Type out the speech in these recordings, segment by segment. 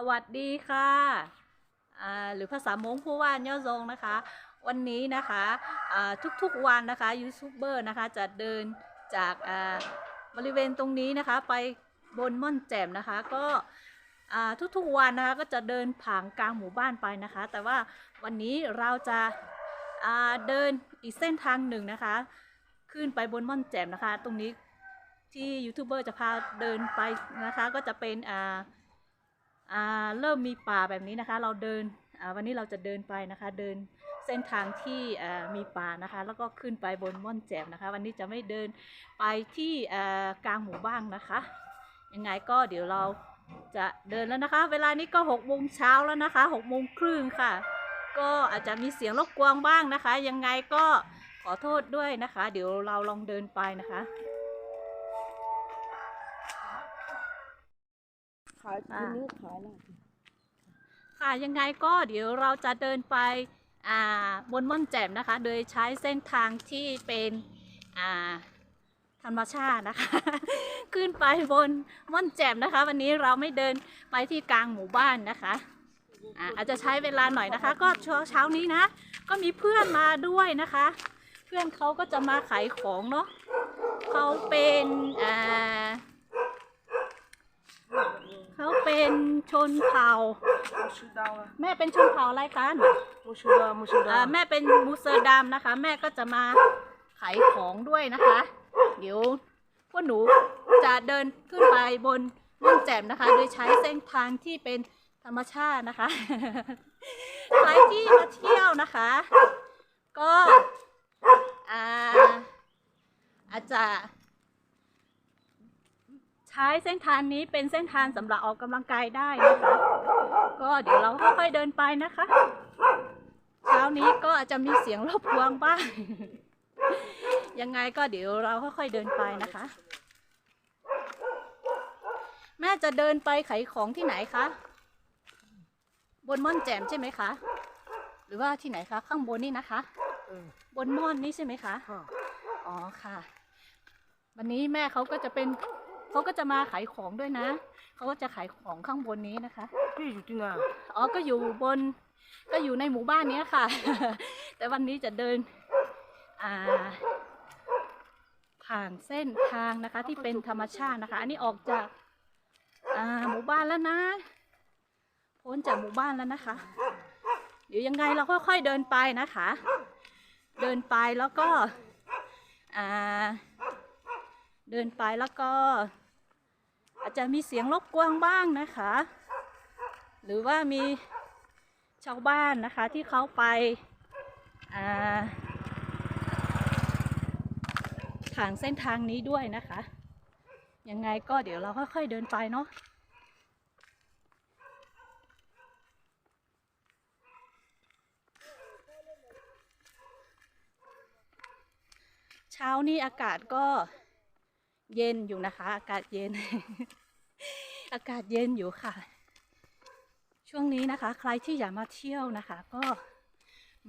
สวัสดีค่ะหรือภาษามงผู้ว่านย่อซงนะคะ วันนี้นะคะทุกๆวันนะคะยูทูบเบอร์นะคะจะเดินจากบริเวณตรงนี้นะคะ ไปบนม่อนแจ่มนะคะ ก็ทุกๆวันนะคะก็จะเดินผ่านกลางหมู่บ้านไปนะคะ แต่ว่าวันนี้เราจะเดินอีกเส้นทางหนึ่งนะคะ ขึ้นไปบนม่อนแจ่มนะคะ ตรงนี้ที่ยูทูบเบอร์จะพาเดินไปนะคะก็จะเป็นอ่า เริ่มมีป่าแบบนี้นะคะ เราเดินวันนี้เราจะเดินไปนะคะ เดินเส้นทางที่มีป่านะคะ แล้วก็ขึ้นไปบนม่อนแจ่มนะคะ วันนี้จะไม่เดินไปที่กลางหมู่บ้านนะคะ ยังไงก็เดี๋ยวเราจะเดินแล้วนะคะ เวลานี้ก็หกโมงเช้าแล้วนะคะหกโมงครึ่งค่ะ ก็อาจจะมีเสียงรบกวนบ้างนะคะ ยังไงก็ขอโทษด้วยนะคะ เดี๋ยวเราลองเดินไปนะคะ ขายอ่าทีนี้ขายอะไรค่ะยังไงก็เดี๋ยวเราจะเดินไปอ่าบนม่อนแจ่มนะคะ โดยใช้เส้นทางที่เป็นอ่าธรรมชาตินะคะ ขึ้นไปบนม่อนแจ่มนะคะ วันนี้เราไม่เดินไปที่กลางหมู่บ้านนะคะอ่าอาจจะใช้เวลาหน่อยนะคะ ก็เช้าเช้านี้นะ ก็มีเพื่อนมาด้วยนะคะ เพื่อนเขาก็จะมาขายของเนาะเขาเป็นอ่า เขาเป็นชนเผ่า แม่เป็นชนเผ่าอะไรกันมูชูดามูชูดาแม่เป็นมูเซอร์ดามนะคะ แม่ก็จะมาขายของด้วยนะคะ เดี๋ยวพวกหนูจะเดินขึ้นไปบนม่อนแจ่มนะคะ โดยใช้เส้นทางที่เป็นธรรมชาตินะคะ ใครที่มาเที่ยวนะคะ ก็อาอาจจะ ใช้เส้นทางนี้เป็นเส้นทางสำหรับออกกำลังกายได้นะคะ ก็เดี๋ยวเราค่อยๆเดินไปนะคะ เช้านี้ก็อาจจะมีเสียงรบกวนบ้าง ยังไงก็เดี๋ยวเราค่อยๆเดินไปนะคะ แม่จะเดินไปขายของที่ไหนคะ บนม่อนแจ่มใช่ไหมคะ หรือว่าที่ไหนคะข้างบนนี่นะคะ嗯，บนม่อนนี่ใช่ไหมคะ好，อ๋อค่ะ วันนี้แม่เขาก็จะเป็น เขาก็จะมาขายของด้วยนะ เขาก็จะขายของข้างบนนี้นะคะ พี่อยู่ที่ไหนอ๋อ ก็อยู่บน ก็อยู่ในหมู่บ้านนี้ค่ะ แต่วันนี้จะเดิน อ่า ผ่านเส้นทางนะคะ ที่เป็นธรรมชาตินะคะ อันนี้ออกจาก อ่า หมู่บ้านแล้วนะ พ้นจากหมู่บ้านแล้วนะคะ เดี๋ยวยังไงเราค่อยๆเดินไปนะคะ เดินไปแล้วก็ อ่า เดินไปแล้วก็ อาจจะมีเสียงรบกวนบ้างนะคะ หรือว่ามีชาวบ้านนะคะที่เขาไปาทางเส้นทางนี้ด้วยนะคะ ยังไงก็เดี๋ยวเราค่อยๆเดินไปเนาะเช้านี้อากาศก็ เย็นอยู่นะคะ อากาศเย็น อากาศเย็นอยู่ค่ะ ช่วงนี้นะคะ ใครที่อยากมาเที่ยวนะคะ ก็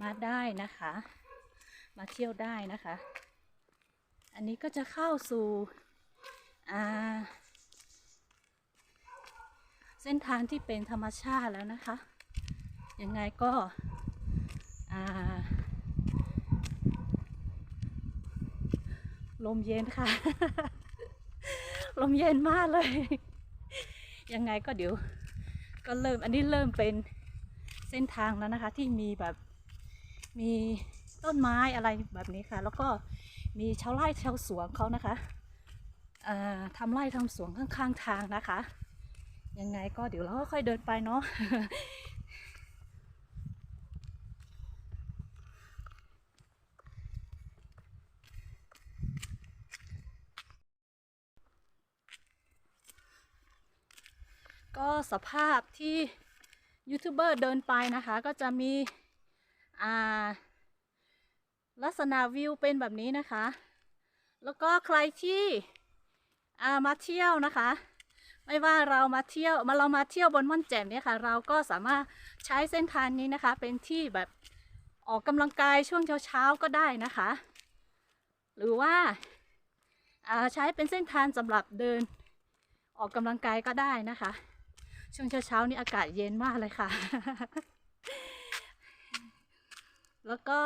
มาได้นะคะ มาเที่ยวได้นะคะ อันนี้ก็จะเข้าสู่เส้นทางที่เป็นธรรมชาติแล้วนะคะ ยังไงก็ลมเย็นค่ะ ลมเย็นมากเลย ยังไงก็เดี๋ยว ก็เริ่มอันนี้เริ่มเป็นเส้นทางแล้วนะคะ ที่มีแบบมีต้นไม้อะไรแบบนี้ค่ะ แล้วก็มีชาวไร่ชาวสวนเขานะคะทำไร่ทำสวนข้างๆทางนะคะ ยังไงก็เดี๋ยวเราค่อยเดินไปเนาะ ก็สภาพที่ยูทูบเบอร์เดินไปนะคะก็จะมีอ่าลักษณะวิวเป็นแบบนี้นะคะ แล้วก็ใครที่ามาเที่ยวนะคะ ไม่ว่าเรามาเที่ยวมาเรามาเที่ยวบนม่อนแจ่มเนี่ยค่ะ เราก็สามารถใช้เส้นทางนี้นะคะ เป็นที่แบบออกกำลังกายช่วงเช้าๆก็ได้นะคะ หรือว่าอ่าใช้เป็นเส้นทางสำหรับเดินออกกำลังกายก็ได้นะคะ ช่วงเช้าๆนี่อากาศเย็นมากเลยค่ะ แล้วก็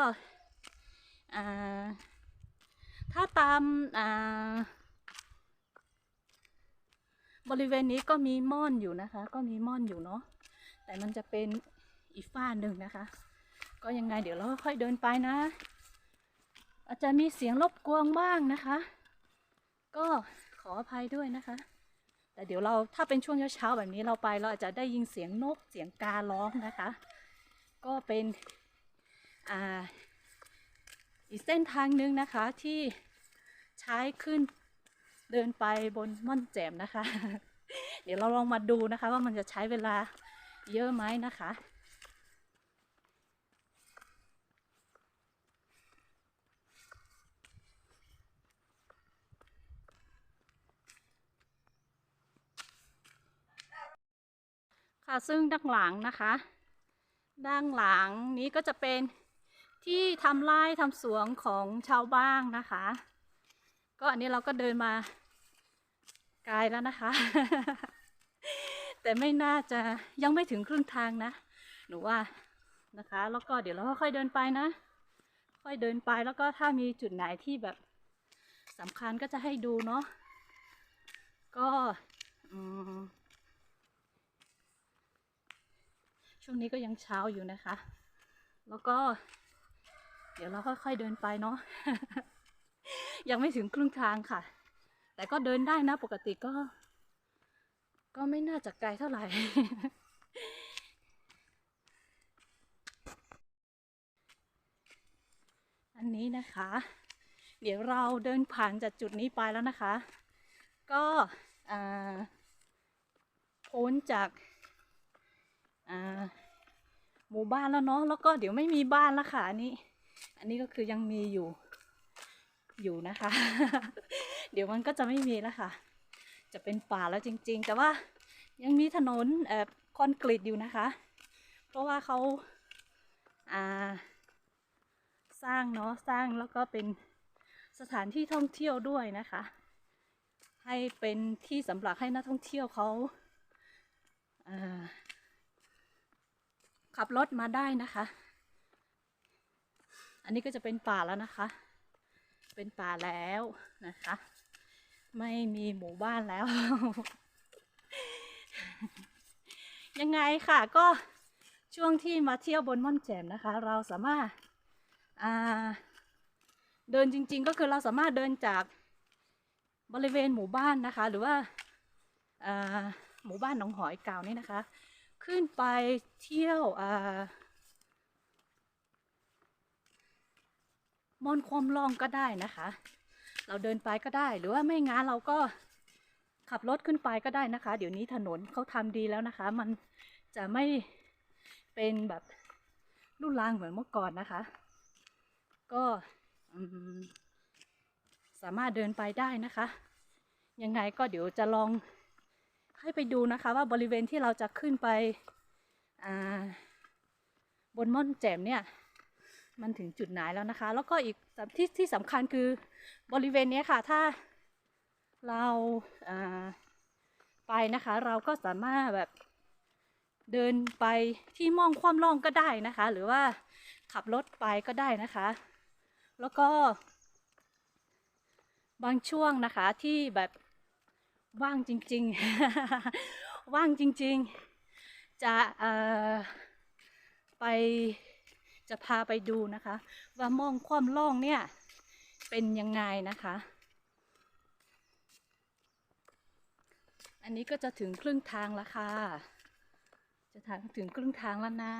ถ้าตามบริเวณนี้ก็มีม่อนอยู่นะคะ ก็มีม่อนอยู่เนาะแต่มันจะเป็นอีกฝ้าหนึ่งนะคะ ก็ยังไงเดี๋ยวเราค่อยเดินไปนะ อาจจะมีเสียงรบกวนบ้างนะคะ ก็ขออภัยด้วยนะคะ แต่เดี๋ยวเราถ้าเป็นช่วงเช้าๆแบบนี้เราไปเราอาจจะได้ยินเสียงนกเสียงการ้องนะคะ ก็เป็นอ่าอีกเส้นทางหนึ่งนะคะที่ใช้ขึ้นเดินไปบนม่อนแจ่มนะคะ เดี๋ยวเราลองมาดูนะคะว่ามันจะใช้เวลาเยอะไหมนะคะ ค่ะ ซึ่งด้านหลังนะคะ ด้านหลังนี้ก็จะเป็นที่ทำไร่ทำสวนของชาวบ้านนะคะ ก็อันนี้เราก็เดินมาไกลแล้วนะคะ แต่ไม่น่าจะยังไม่ถึงครึ่งทางนะ หนูว่านะคะ แล้วก็เดี๋ยวเราค่อยเดินไปนะ ค่อยเดินไปแล้วก็ถ้ามีจุดไหนที่แบบสำคัญก็จะให้ดูเนาะก็ อืม ช่วงนี้ก็ยังเช้าอยู่นะคะ แล้วก็ เดี๋ยวเราค่อยๆเดินไปเนาะ ยังไม่ถึงครึ่งทางค่ะ แต่ก็เดินได้นะปกติก็ ก็ไม่น่าจะไกลเท่าไหร่อันนี้นะคะ เดี๋ยวเราเดินผ่านจากจุดนี้ไปแล้วนะคะ ก็พ้นจาก หมู่บ้านแล้วเนาะแล้วก็เดี๋ยวไม่มีบ้านแล้วค่ะอันนี้ อันนี้ก็คือยังมีอยู่ อยู่นะคะ เดี๋ยวมันก็จะไม่มีแล้วค่ะ จะเป็นป่าแล้วจริง ๆ แต่ว่ายังมีถนนเอ่อคอนกรีตอยู่นะคะ เพราะว่าเขาอ่าสร้างเนาะสร้างแล้วก็เป็นสถานที่ท่องเที่ยวด้วยนะคะ ให้เป็นที่สำหรับให้นักท่องเที่ยวเขาอ่า ขับรถมาได้นะคะ อันนี้ก็จะเป็นป่าแล้วนะคะ เป็นป่าแล้วนะคะ ไม่มีหมู่บ้านแล้ว ยังไงค่ะก็ช่วงที่มาเที่ยวบนม่อนแจ่มนะคะ เราสามารถาเดินจริง ๆ ก็คือเราสามารถเดินจากบริเวณหมู่บ้านนะคะ หรือว่าอ่าหมู่บ้านหนองหอยเก่านี่นะคะ ขึ้นไปเที่ยวมอนความลองก็ได้นะคะ เราเดินไปก็ได้ หรือว่าไม่งั้นเราก็ขับรถขึ้นไปก็ได้นะคะ เดี๋ยวนี้ถนนเขาทำดีแล้วนะคะ มันจะไม่เป็นแบบลูกลางเหมือนเมื่อก่อนนะคะ ก็สามารถเดินไปได้นะคะ ยังไงก็เดี๋ยวจะลอง ให้ไปดูนะคะว่าบริเวณที่เราจะขึ้นไปบนม่อนแจ่มเนี่ย มันถึงจุดไหนแล้วนะคะ แล้วก็อีกที่ที่สำคัญคือบริเวณนี้ค่ะ ถ้าเราาไปนะคะ เราก็สามารถแบบเดินไปที่ม่องความล่องก็ได้นะคะ หรือว่าขับรถไปก็ได้นะคะ แล้วก็บางช่วงนะคะที่แบบ ว่างจริง ๆ ว่างจริง ๆ จะไปจะพาไปดูนะคะ ว่ามองความล่องเนี่ย เป็นยังไงนะคะ อันนี้ก็จะถึงครึ่งทางแล้วค่ะ จะทางถึงครึ่งทางแล้วนะ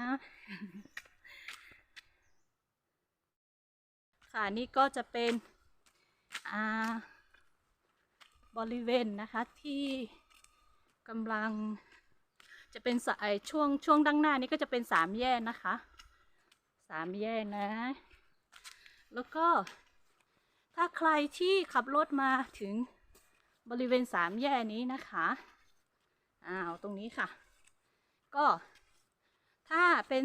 ค่ะนี่ก็จะเป็นอ่า บริเวณนะคะที่กำลังจะเป็นสายช่วงช่วงด้านหน้านี้ก็จะเป็นสามแยกนะคะสามแยกนะ แล้วก็ถ้าใครที่ขับรถมาถึงบริเวณสามแยกนี้นะคะอ้าวตรงนี้ค่ะ ก็ถ้าเป็น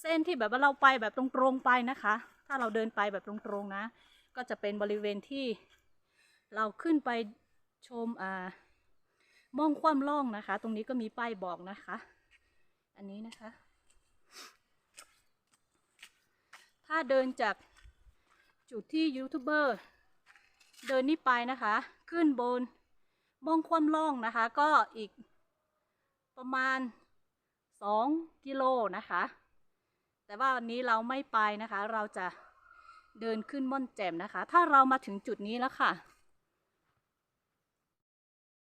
เส้นที่แบบว่าเราไปแบบตรงๆไปนะคะ ถ้าเราเดินไปแบบตรงๆนะ ก็จะเป็นบริเวณที่ เราขึ้นไปชมอ่ามองความล่องนะคะ ตรงนี้ก็มีป้ายบอกนะคะ อันนี้นะคะ ถ้าเดินจากจุดที่ยูทูบเบอร์เดินนี่ไปนะคะ ขึ้นบนมองความล่องนะคะ ก็อีกประมาณ 2 กิโลนะคะ แต่ว่าวันนี้เราไม่ไปนะคะ เราจะเดินขึ้นม่อนแจ่มนะคะ ถ้าเรามาถึงจุดนี้แล้วค่ะ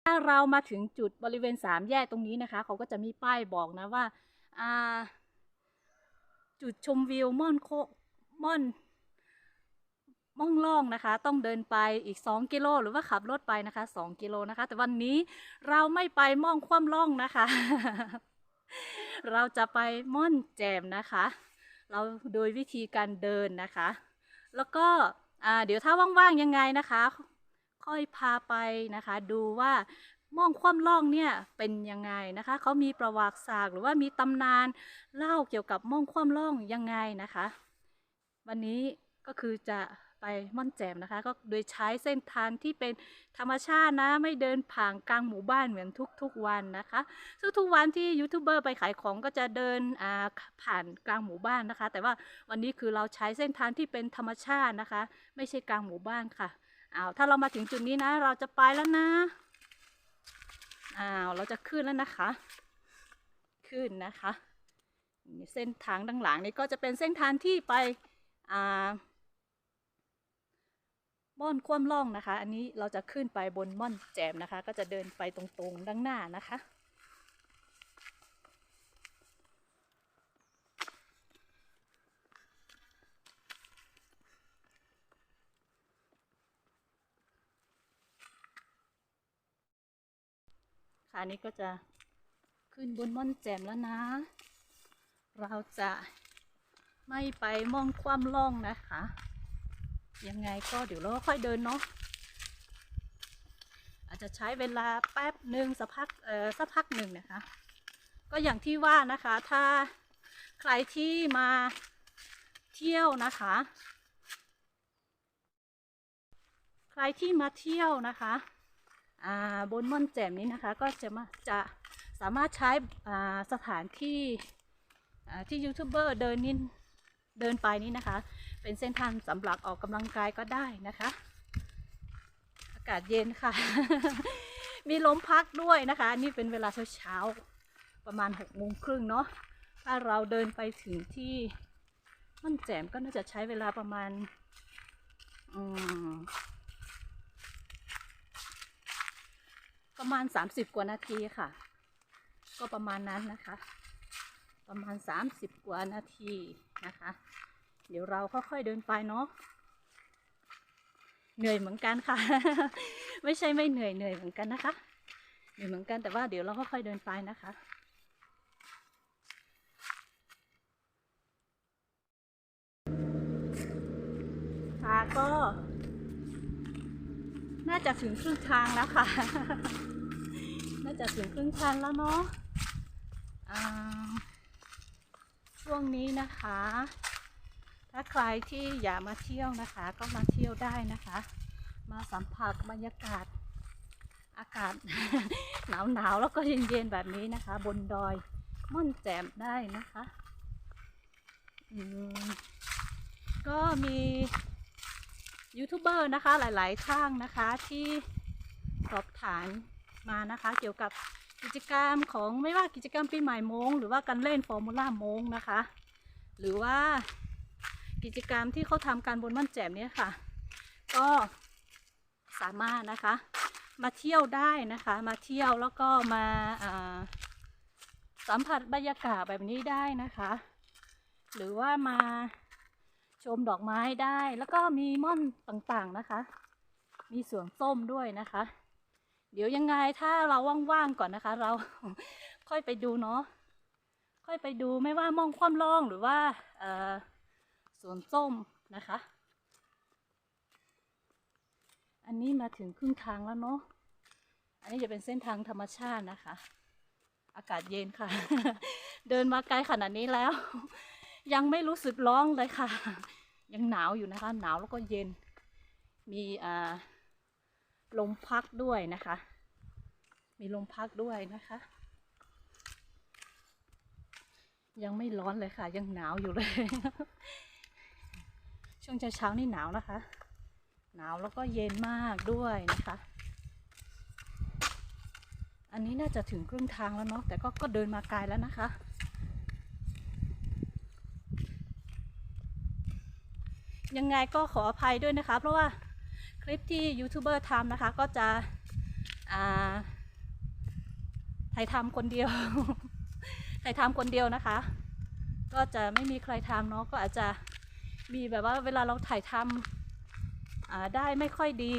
ถ้าเรามาถึงจุดบริเวณสามแยกตรงนี้นะคะ เขาก็จะมีป้ายบอกนะว่าจุดชมวิวม่อนโคม่อนม่องล่องนะคะ ต้องเดินไปอีก 2 กิโลหรือว่าขับรถไปนะคะ 2 กิโลนะคะ แต่วันนี้เราไม่ไปม่องคว่ำล่องนะคะ เราจะไปม่อนแจมนะคะ เราโดยวิธีการเดินนะคะ แล้วก็เดี๋ยวถ้าว่างๆยังไงนะคะ ค่อยพาไปนะคะ ดูว่าม่องคว่ำล่องเนี่ยเป็นยังไงนะคะ เขามีประวัติศาสตร์หรือว่ามีตำนานเล่าเกี่ยวกับม่องคว่ำล่องยังไงนะคะ วันนี้ก็คือจะไปม่อนแจ่มนะคะ ก็โดยใช้เส้นทางที่เป็นธรรมชาตินะไม่เดินผ่านกลางหมู่บ้านเหมือนทุกๆวันนะคะ ซึ่งทุกวันที่ยูทูบเบอร์ไปขายของก็จะเดินผ่านกลางหมู่บ้านนะคะ แต่ว่าวันนี้คือเราใช้เส้นทางที่เป็นธรรมชาตินะคะ ไม่ใช่กลางหมู่บ้านค่ะ อ้าวถ้าเรามาถึงจุดนี้นะ เราจะไปแล้วนะอ้าวเราจะขึ้นแล้วนะคะ ขึ้นนะคะเส้นทางด้านหลังนี้ก็จะเป็นเส้นทางที่ไปอ่าม่อนคว่ำล่องนะคะ อันนี้เราจะขึ้นไปบนม่อนแจมนะคะ ก็จะเดินไปตรงๆด้านหน้านะคะ นนี้ก็จะขึ้นบนม่อนแจ่มแล้วนะ เราจะไม่ไปมองความล่องนะคะ ยังไงก็เดี๋ยวเราก็ค่อยเดินเนาะอาจจะใช้เวลาแป๊บหนึ่งสักพักเอ่อสักพักหนึ่งนะคะ ก็อย่างที่ว่านะคะถ้าใครที่มาเที่ยวนะคะ ใครที่มาเที่ยวนะคะ บนม่อนแจ่มนี้นะคะก็จะมาจะสามารถใช้สถานที่ที่ยูทูบเบอร์เดินนี่เดินไปนี่นะคะ เป็นเส้นทางสำหรับออกกำลังกายก็ได้นะคะ อากาศเย็นค่ะ มีลมพักด้วยนะคะ นี่เป็นเวลาเช้าๆประมาณหกโมงครึ่งเนาะถ้าเราเดินไปถึงที่ม่อนแจ่มก็น่าจะใช้เวลาประมาณอืม ประมาณ 30 กว่านาทีค่ะ ก็ประมาณนั้นนะคะ ประมาณ 30 กว่านาทีนะคะ เดี๋ยวเราค่อยๆเดินไปเนาะเหนื่อยเหมือนกันค่ะ ไม่ใช่ไม่เหนื่อยเหนื่อยเหมือนกันนะคะเหนื่อยเหมือนกันแต่ว่าเดี๋ยวเราค่อยๆเดินไปนะคะค่ะก็ น่าจะถึงครึ่งทางแล้วค่ะ น่าจะถึงครึ่งทางแล้วเนาะช่วงนี้นะคะ ถ้าใครที่อยากมาเที่ยวนะคะ ก็มาเที่ยวได้นะคะ มาสัมผัสบรรยากาศอากาศหนาวหนาวๆแล้วก็เย็นๆแบบนี้นะคะ บนดอยม่อนแจ่มได้นะคะอืมก็มี ยูทูบเบอร์นะคะหลาย ๆ ท่านนะคะที่สอบถามมานะคะ เกี่ยวกับกิจกรรมของไม่ว่ากิจกรรมปีใหม่โมง หรือว่าการเล่นฟอร์มูล่าโมงนะคะ หรือว่ากิจกรรมที่เขาทำการบนม่อนแจ่มเนี่ยค่ะ ก็สามารถนะคะ มาเที่ยวได้นะคะ มาเที่ยวแล้วก็มาสัมผัสบรรยากาศแบบนี้ได้นะคะ หรือว่ามา ชมดอกไม้ได้ แล้วก็มีม่อนต่างๆนะคะ มีสวนส้มด้วยนะคะ เดี๋ยวยังไงถ้าเราว่างๆก่อนนะคะ เราค่อยไปดูเนาะค่อยไปดูไม่ว่าม่องคว่ำล่องหรือว่าสวนส้มนะคะ อันนี้มาถึงครึ่งทางแล้วเนาะอันนี้จะเป็นเส้นทางธรรมชาตินะคะ อากาศเย็นค่ะ เดินมาไกลขนาดนี้แล้ว ยังไม่รู้สึกร้องเลยค่ะ ยังหนาวอยู่นะคะ หนาวแล้วก็เย็น มีอ่าลมพักด้วยนะคะ มีลมพัดด้วยนะคะ ยังไม่ร้อนเลยค่ะ ยังหนาวอยู่เลย ช่วงเช้าๆนี่หนาวนะคะ หนาวแล้วก็เย็นมากด้วยนะคะ อันนี้น่าจะถึงครึ่งทางแล้วเนาะแต่ก็ก็เดินมาไกลแล้วนะคะ ยังไงก็ขออภัยด้วยนะคะ เพราะว่าคลิปที่ยูทูบเบอร์ทำนะคะ ก็จะถ่ายทำคนเดียวถ่ายทำคนเดียวนะคะ ก็จะไม่มีใครทำเนาะก็อาจจะมีแบบว่าเวลาเราถ่ายทำได้ไม่ค่อยดี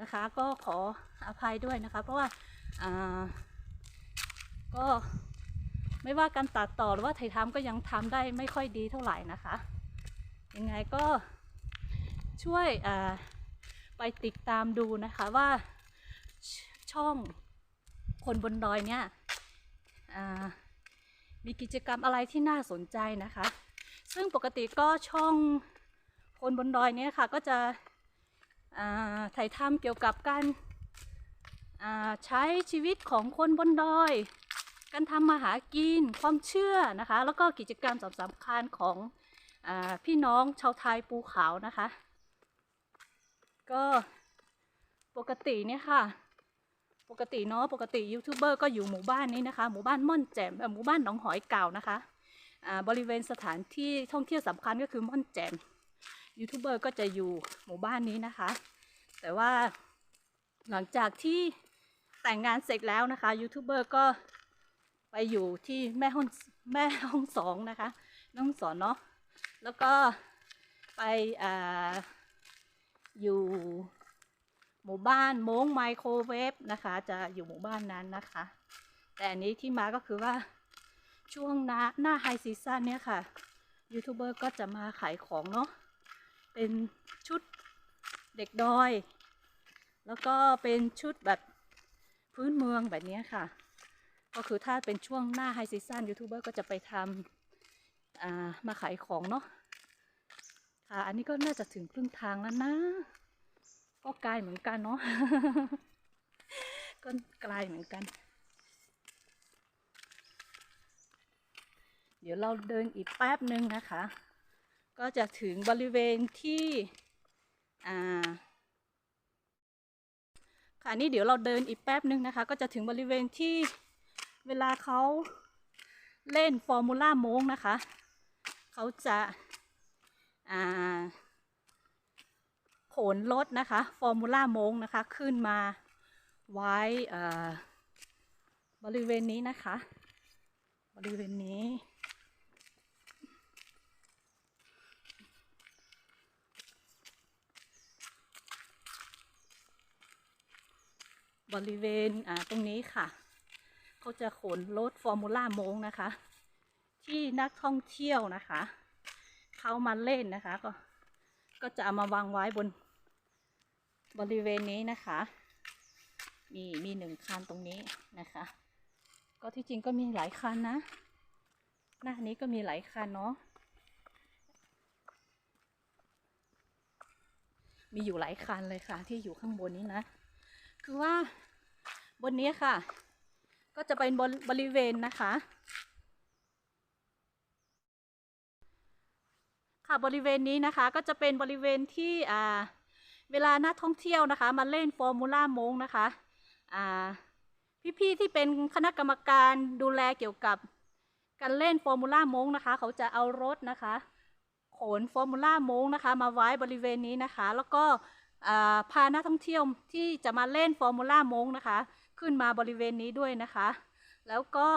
นะคะ ก็ขออภัยด้วยนะคะ เพราะว่าก็ไม่ว่าการตัดต่อหรือว่าถ่ายทำก็ยังทำได้ไม่ค่อยดีเท่าไหร่นะคะ ยังไงก็ช่วยไปติดตามดูนะคะว่าชช่องคนบนดอยเนี่ยมีกิจกรรมอะไรที่น่าสนใจนะคะ ซึ่งปกติก็ช่องคนบนดอยเนี่ยค่ะก็จะถ่ายทำเกี่ยวกับการใช้ชีวิตของคนบนดอย การทำมาหากินความเชื่อนะคะ แล้วก็กิจกรรมสำคัญของ พี่น้องชาวไทยภูขาวนะคะ ก็ปกติเนี่ยค่ะ ปกติเนาะปกติยูทูบเบอร์ก็อยู่หมู่บ้านนี้นะคะ หมู่บ้านม่อนแจ่มหมู่บ้านหนองหอยเก่านะคะบริเวณสถานที่ท่องเที่ยวสำคัญก็คือม่อนแจ่มยูทูบเบอร์ก็จะอยู่หมู่บ้านนี้นะคะ แต่ว่าหลังจากที่แต่งงานเสร็จแล้วนะคะยูทูบเบอร์ก็ไปอยู่ที่แม่ห้องแม่ห้องสองนะคะแม่ห้องสอนเนาะ แล้วก็ไปออยู่หมู่บ้านโมงไมโครเวฟนะคะ จะอยู่หมู่บ้านนั้นนะคะ แต่อันนี้ที่มาก็คือว่าช่วงหน้าหน้าไฮซีซั่นเนี่ยค่ะยูทูบเบอร์ก็จะมาขายของเนาะเป็นชุดเด็กดอย แล้วก็เป็นชุดแบบพื้นเมืองแบบนี้ค่ะ ก็คือถ้าเป็นช่วงหน้าไฮซีซั่นยูทูบเบอร์ก็จะไปทำ อ่ามาขายของเนาะค่ะ อันนี้ก็น่าจะถึงครึ่งทางแล้วนะ ก็ไกลเหมือนกันเนาะก็ไกลเหมือนกัน เดี๋ยวเราเดินอีกแป๊บหนึ่งนะคะ ก็จะถึงบริเวณที่อ่าค่ะนี่เดี๋ยวเราเดินอีกแป๊บหนึ่งนะคะ ก็จะถึงบริเวณที่เวลาเขาเล่นฟอร์มูล่าโมงนะคะ เขาจะอ่าขนรถนะคะฟอร์มูล่ามงนะคะขึ้นมาไว้บริเวณนี้นะคะ บริเวณนี้ บริเวณตรงนี้ค่ะ เขาจะขนรถฟอร์มูล่ามงนะคะ ที่นักท่องเที่ยวนะคะเขามาเล่นนะคะ ก็ก็จะเอามาวางไว้บนบริเวณนี้นะคะ มีมีหนึ่งคันตรงนี้นะคะ ก็ที่จริงก็มีหลายคันนะ หน้านี้ก็มีหลายคันเนาะมีอยู่หลายคันเลยค่ะ ที่อยู่ข้างบนนี้นะ คือว่าบนนี้ค่ะ ก็จะเป็นบนบริเวณนะคะ ค่ะบริเวณนี้นะคะก็จะเป็นบริเวณที่อ่าเวลานักท่องเที่ยวนะคะ มาเล่นฟอร์มูล่ามงนะคะอ่าพี่ๆที่เป็นคณะกรรมการดูแลเกี่ยวกับการเล่นฟอร์มูล่ามงนะคะ เขาจะเอารถนะคะขนฟอร์มูล่ามงนะคะ มาไว้บริเวณนี้นะคะ แล้วก็อ่าพานักท่องเที่ยวที่จะมาเล่นฟอร์มูล่ามงนะคะ ขึ้นมาบริเวณนี้ด้วยนะคะ แล้วก็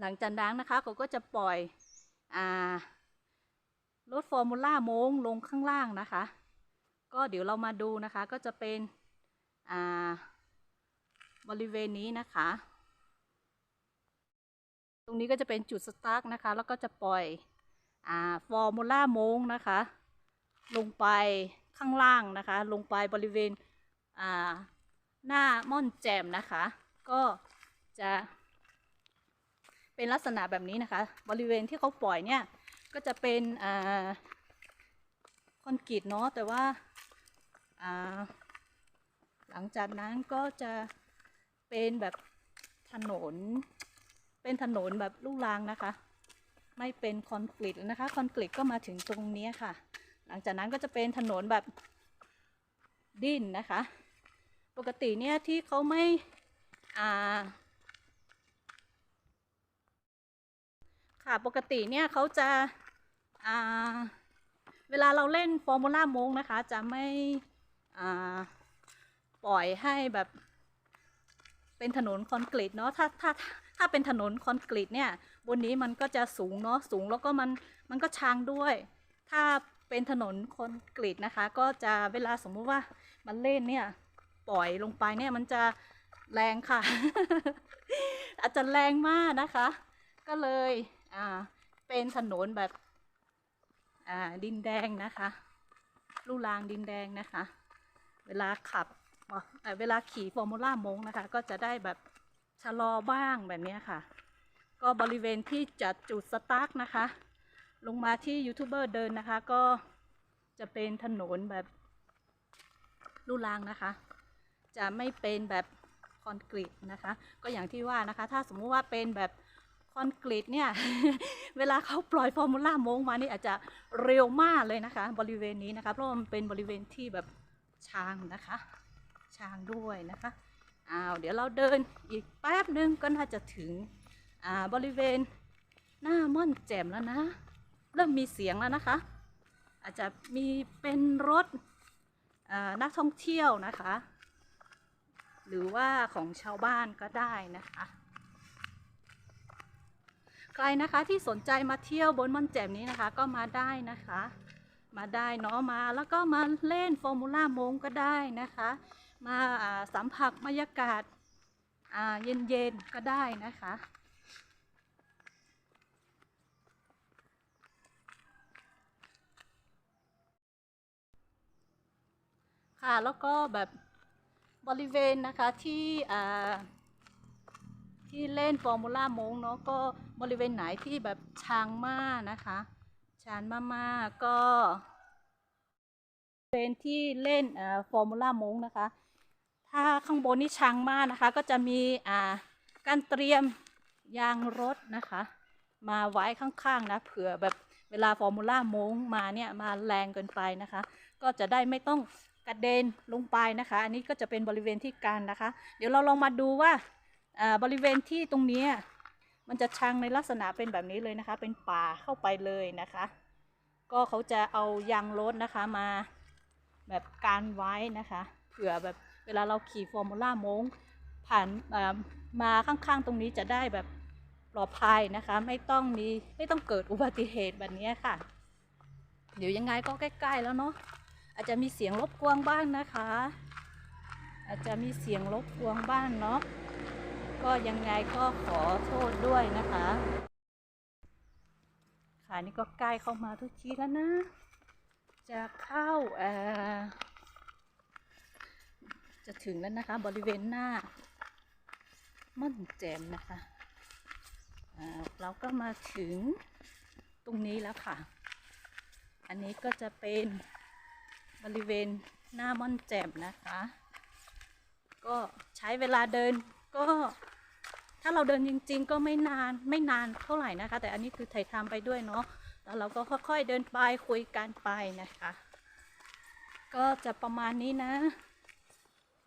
หลังจากนั้นนะคะเขาก็จะปล่อยอ่า รถฟอร์มูล่าโมงลงข้างล่างนะคะ ก็เดี๋ยวเรามาดูนะคะก็จะเป็นบริเวณนี้นะคะ ตรงนี้ก็จะเป็นจุดสตาร์ทนะคะ แล้วก็จะปล่อยฟอร์มูล่าโมงนะคะ ลงไปข้างล่างนะคะ ลงไปบริเวณหน้าม่อนแจมนะคะ ก็จะเป็นลักษณะแบบนี้นะคะ บริเวณที่เขาปล่อยเนี่ย ก็จะเป็นอ่าคอนกรีตเนาะแต่ว่าอ่า หลังจากนั้นก็จะเป็นแบบถนน เป็นถนนแบบลูกรังนะคะ ไม่เป็นคอนกรีตนะคะคอนกรีตก็มาถึงตรงนี้ค่ะ หลังจากนั้นก็จะเป็นถนนแบบดินนะคะ ปกติเนี่ยที่เขาไม่อ่าค่ะปกติเนี่ยเขาจะ เวลาเราเล่นฟอร์มูล่ามงนะคะ จะไม่ปล่อยให้แบบเป็นถนนคอนกรีตเนาะถ้าถ้าถ้าเป็นถนนคอนกรีตเนี่ย บนนี้มันก็จะสูงเนาะสูงแล้วก็มันมันก็ชันด้วย ถ้าเป็นถนนคอนกรีตนะคะ ก็จะเวลาสมมุติว่ามันเล่นเนี่ยปล่อยลงไปเนี่ยมันจะแรงค่ะ อาจจะแรงมากนะคะ ก็เลยอ่าเป็นถนนแบบ อ่าดินแดงนะคะลู่รางดินแดงนะคะ เวลาขับเเวลาขี่ฟอร์มูล่ามงนะคะ ก็จะได้แบบชะลอบ้างแบบนี้ค่ะ ก็บริเวณที่จัดจุดสตาร์ทนะคะ ลงมาที่ยูทูบเบอร์เดินนะคะ ก็จะเป็นถนนแบบลู่รางนะคะ จะไม่เป็นแบบคอนกรีตนะคะ ก็อย่างที่ว่านะคะ ถ้าสมมุติว่าเป็นแบบ คอนกรีตเนี่ย เวลาเขาปล่อยฟอร์มูล่ามงมานี่อาจจะเร็วมากเลยนะคะ บริเวณนี้นะคะ เพราะมันเป็นบริเวณที่แบบช้างนะคะ ช้างด้วยนะคะอ้าวเดี๋ยวเราเดินอีกแป๊บนึงก็น่าจะถึงอ่าบริเวณหน้าม่อนแจ่มแล้วนะ เริ่มมีเสียงแล้วนะคะ อาจจะมีเป็นรถนักท่องเที่ยวนะคะ หรือว่าของชาวบ้านก็ได้นะคะ ใครนะคะที่สนใจมาเที่ยวบนม่อนแจ่มนี้นะคะ ก็มาได้นะคะ มาได้เนาะมาแล้วก็มาเล่นฟอร์มูล่ามงก็ได้นะคะ มาสัมผัสบรรยากาศเย็นๆก็ได้นะคะค่ะแล้วก็แบบบริเวณนะคะที่ ที่เล่นฟอร์มูล่ามงเนาะก็บริเวณไหนที่แบบช้างมากนะคะชันมากๆก็บริเวณที่เล่นอ่าฟอร์มูล่ามงนะคะ ถ้าข้างบนนี่ชังมากนะคะ ก็จะมีอ่าการเตรียมยางรถนะคะ มาไว้ข้างๆนะเผื่อแบบเวลาฟอร์มูล่ามงมาเนี่ยมาแรงเกินไปนะคะ ก็จะได้ไม่ต้องกระเด็นลงไปนะคะ อันนี้ก็จะเป็นบริเวณที่กันนะคะ เดี๋ยวเราลองมาดูว่า บริเวณที่ตรงนี้มันจะชังในลักษณะเป็นแบบนี้เลยนะคะ เป็นป่าเข้าไปเลยนะคะ ก็เขาจะเอายางรถนะคะมาแบบการไว้นะคะเผื่อแบบเวลาเราขี่ฟอร์มูล่ามงผ่านมาข้างๆ ตรงนี้จะได้แบบปลอดภัยนะคะ ไม่ต้องมีไม่ต้องเกิดอุบัติเหตุแบบนี้ค่ะ เดี๋ยวยังไงก็ใกล้ๆแล้วเนาะอาจจะมีเสียงรบกวนบ้างนะคะ อาจจะมีเสียงรบกวนบ้างเนาะ ก็ยังไงก็ขอโทษด้วยนะคะ ค่ะนี่ก็ใกล้เข้ามาทุกทีแล้วนะ จะเข้าเอ่อจะถึงแล้วนะคะ บริเวณหน้าม่อนแจ่มนะคะเราก็มาถึงตรงนี้แล้วค่ะ อันนี้ก็จะเป็นบริเวณหน้าม่อนแจ่มนะคะ ก็ใช้เวลาเดินก็ ถ้าเราเดินจริง ๆ ก็ไม่นานไม่นานเท่าไหร่นะคะ แต่อันนี้คือถ่ายทำไปด้วยเนาะแล้วเราก็ค่อยๆเดินไปคุยกันไปนะคะ ก็จะประมาณนี้นะ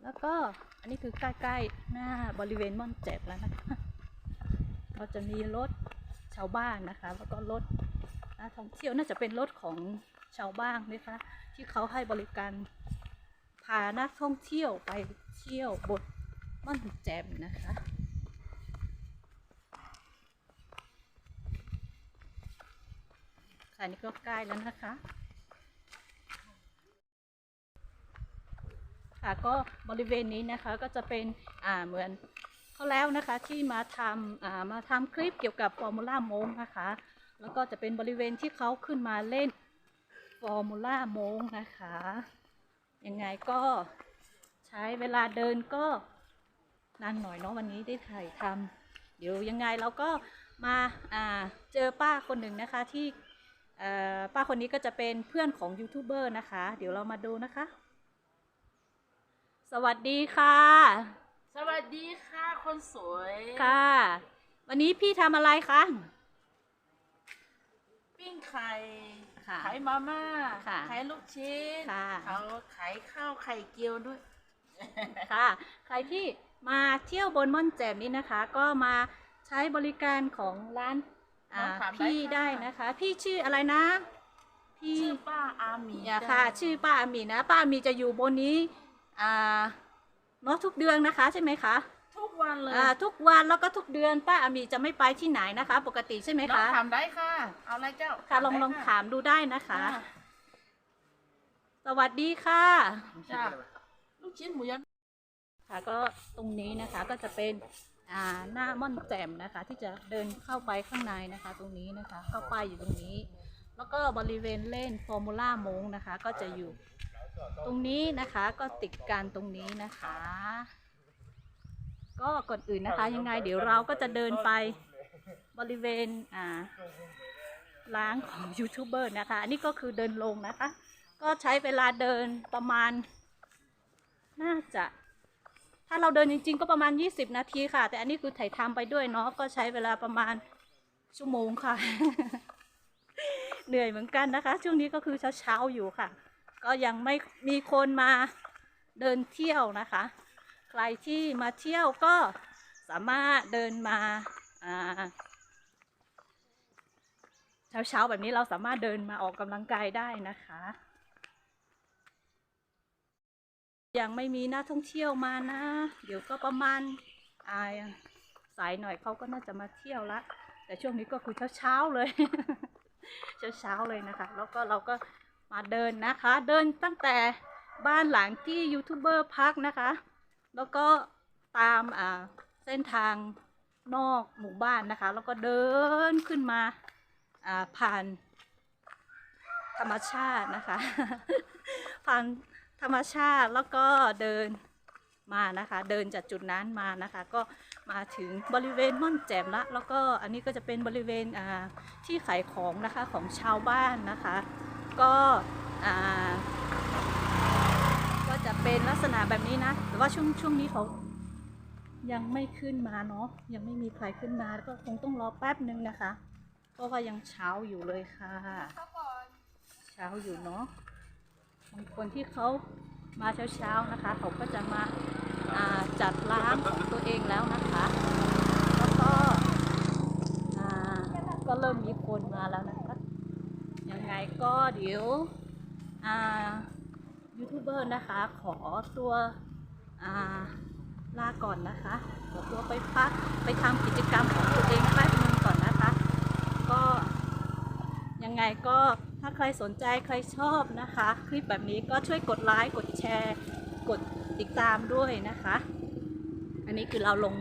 แล้วก็อันนี้คือใกล้ๆหน้าบริเวณม่อนแจ่มแล้วนะคะ ก็จะมีรถชาวบ้านนะคะ แล้วก็รถนักท่องเที่ยวน่าจะเป็นรถของชาวบ้านนะคะ ที่เขาให้บริการพานักท่องเที่ยวไปเที่ยวบนม่อนแจ่มนะคะ ค่นี่ก็ใกล้แล้วนะคะ ค่ะก็บริเวณนี้นะคะก็จะเป็นอ่าเหมือนเขาแล้วนะคะที่มาทำอ่ามาทำคลิปเกี่ยวกับฟอร์มูล่ามงนะคะ แล้วก็จะเป็นบริเวณที่เขาขึ้นมาเล่นฟอร์มูล่ามงนะคะยังไงก็ใช้เวลาเดินก็นานหน่อยเนาะวันนี้ได้ถ่ายทำเดี๋ยวยังไงเราก็มาาเจอป้าคนหนึ่งนะคะที่ ป้าคนนี้ก็จะเป็นเพื่อนของยูทูบเบอร์นะคะ เดี๋ยวเรามาดูนะคะ สวัสดีค่ะสสวัสดีค่ะคนสวยค่ะ วันนี้พี่ทำอะไรคะปิ้งไข่ค่ะขายมาม่าค่ะขายลูกชิ้นค่ะเขาขายข้าวไข่เจียวด้วยค่ะ ใครที่มาเที่ยวบนม่อนแจ่มนี้นะคะ ก็มาใช้บริการของร้านอ่า น้องถามได้พี่ค่ะ ได้นะคะ พี่ชื่ออะไรนะพี่ชื่อป้าอาหมีเนี่ยค่ะชื่อป้าอามีนะ ป้าอามีจะอยู่บนนี้อ่าเนาะทุกเดือนนะคะใช่ไหมคะทุกวันเลยอ่าทุกวันแล้วก็ทุกเดือนป้าอามีจะไม่ไปที่ไหนนะคะ ปกติใช่ไหมน้องคะถามได้ค่ะ เอาอะไรเจ้าค่ะลองลองได้ถามดูได้นะคะค่ะสวัสดีค่ะ จ้าลูกชิ้นหมูยอค่ะก็ตรงนี้นะคะก็จะเป็นอ่า หน้าม่อนแจ่มนะคะ ที่จะเดินเข้าไปข้างในนะคะ ตรงนี้นะคะเข้าไปอยู่ตรงนี้ แล้วก็บริเวณเล่นฟอร์มูล่ามงนะคะ ก็จะอยู่ตรงนี้นะคะก็ติดกันตรงนี้นะคะ ก็ก่อนอื่นนะคะ ยังไงเดี๋ยวเราก็จะเดินไปบริเวณอ่าล้างของยูทูบเบอร์นะคะ อันนี้ก็คือเดินลงนะคะ ก็ใช้เวลาเดินประมาณ น่าจะ ถ้าเราเดินจริง ๆ ก็ประมาณ 20 นาทีค่ะ แต่อันนี้คือถ่ายทำไปด้วยเนาะก็ใช้เวลาประมาณชั่วโมงค่ะ เหนื่อยเหมือนกันนะคะ ช่วงนี้ก็คือเช้าๆอยู่ค่ะ ก็ยังไม่มีคนมาเดินเที่ยวนะคะ ใครที่มาเที่ยวก็สามารถเดินมาอ่าเช้าๆแบบนี้เราสามารถเดินมาออกกำลังกายได้นะคะ ยังไม่มีนักท่องเที่ยวมานะ เดี๋ยวก็ประมาณอาสายหน่อยเขาก็น่าจะมาเที่ยวละ แต่ช่วงนี้ก็คือเช้าๆเลย เช้าๆเลยนะคะ แล้วก็เราก็มาเดินนะคะ เดินตั้งแต่บ้านหลังที่ยูทูบเบอร์พักนะคะ แล้วก็ตามอ่าเส้นทางนอกหมู่บ้านนะคะ แล้วก็เดินขึ้นมาอ่าผ่านธรรมชาตินะคะ ผ่าน ธรรมชาติแล้วก็เดินมานะคะ เดินจากจุดนั้นมานะคะ ก็มาถึงบริเวณม่อนแจ่มละ แล้วก็อันนี้ก็จะเป็นบริเวณอ่าที่ขายของนะคะของชาวบ้านนะคะ ก็อ่าก็จะเป็นลักษณะแบบนี้นะแต่ว่าช่วงช่วงนี้เขายังไม่ขึ้นมาเนาะยังไม่มีใครขึ้นมาก็คงต้องรอแป๊บนึงนะคะ เพราะว่ายังเช้าอยู่เลยค่ะ เช้าอยู่เนาะ บางคนที่เขามาเช้าๆนะคะ เขาก็จะมาาจัดร้านของตัวเองแล้วนะคะแล้วก็ก็เริ่มมีคนมาแล้วนะคะยังไงก็เดี๋ยวยูทูบเบอร์นะคะ ขอตัวาลาก่อนนะคะขอตัวไปพักไปทำกิจกรรมของตัวเองแป๊บนึงก่อนนะคะ ก็ยังไงก็ถ้าใครสนใจใครชอบนะคะ คลิปแบบนี้ก็ช่วยกดไลค์กดแชร์ กดติดตามด้วยนะคะ อันนี้คือเราลง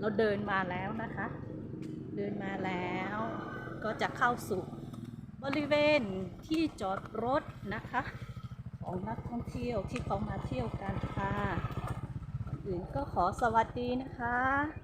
เราเดินมาแล้วนะคะ เดินมาแล้วก็จะเข้าสู่บริเวณที่จอดรถนะคะ ของนักท่องเที่ยวที่เขามาเที่ยวกันค่ะอื่นก็ขอสวัสดีนะคะ